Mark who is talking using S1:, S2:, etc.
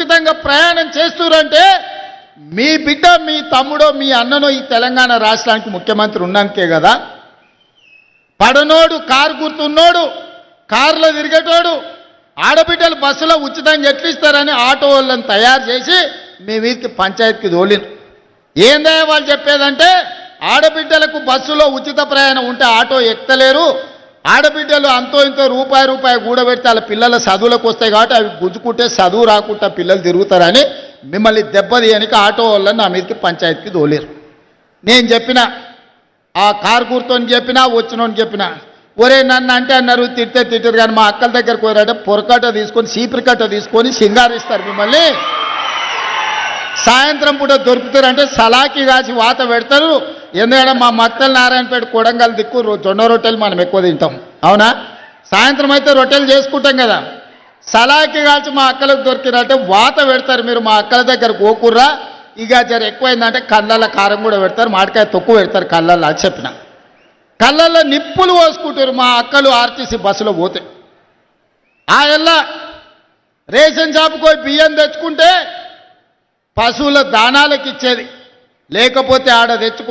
S1: ఉచితంగా ప్రయాణం చేస్తురంటే మీ బిడ్డ మీ తమ్ముడో మీ అన్ననో ఈ తెలంగాణ రాష్ట్రానికి ముఖ్యమంత్రి ఉన్నానికే కదా. పడనోడు కారు గుర్తున్నోడు కారులో తిరిగేటోడు ఆడబిడ్డలు బస్సులో ఉచితంగా ఎట్లు ఇస్తారని ఆటో వాళ్ళని తయారు చేసి మీ వీరికి పంచాయతీకి తోలిను ఏందయ్య వాళ్ళు చెప్పేదంటే ఆడబిడ్డలకు బస్సులో ఉచిత ప్రయాణం ఉంటే ఆటో ఎక్కలేరు ఆడబిడ్డలు అంతో ఇంతో రూపాయి రూపాయి కూడబెడితే వాళ్ళ పిల్లల చదువులకు వస్తాయి కాబట్టి అవి గుంజుకుంటే చదువు రాకుండా పిల్లలు తిరుగుతారని మిమ్మల్ని దెబ్బతీయనికి ఆటో వాళ్ళని నా మీదకి పంచాయతీకి తోలేరు. నేను చెప్పిన ఆ కారు కూర్చొని చెప్పినా వచ్చినోని చెప్పినా ఒరే నన్ను అంటే అన్నారు తిట్టే తిట్టరు కానీ మా అక్కల దగ్గరకు పోయారంటే పొరకట్ట తీసుకొని సీపరికట్ట తీసుకొని సింగారిస్తారు మిమ్మల్ని. సాయంత్రం పూట దొరుకుతారంటే సలాకి కాసి వాత పెడతారు. ఎందుకంటే మా మత్తల నారాయణపేట కొడంగల్ దిక్కు జొన్న రొట్టెలు మనం ఎక్కువ తింటాం. అవునా? సాయంత్రం అయితే రొట్టెలు చేసుకుంటాం కదా. సలాకి కాల్చి మా అక్కలకు దొరికిరంటే వాత పెడతారు మీరు మా అక్కల దగ్గర గోకుర్రా ఇక జర ఎక్కువైందంటే కళ్ళల్లో కారం కూడా పెడతారు మామిడికాయ తొక్కు పెడతారు కళ్ళల్లో అని చెప్పిన. కళ్ళల్లో నిప్పులు పోసుకుంటారు మా అక్కలు ఆర్టీసీ బస్సులో పోతే. ఆ ఎల్ల రేషన్ షాప్కి పోయి బియ్యం తెచ్చుకుంటే పశువుల దానాలకు ఇచ్చేది లేకపోతే ఆడ తెచ్చుకు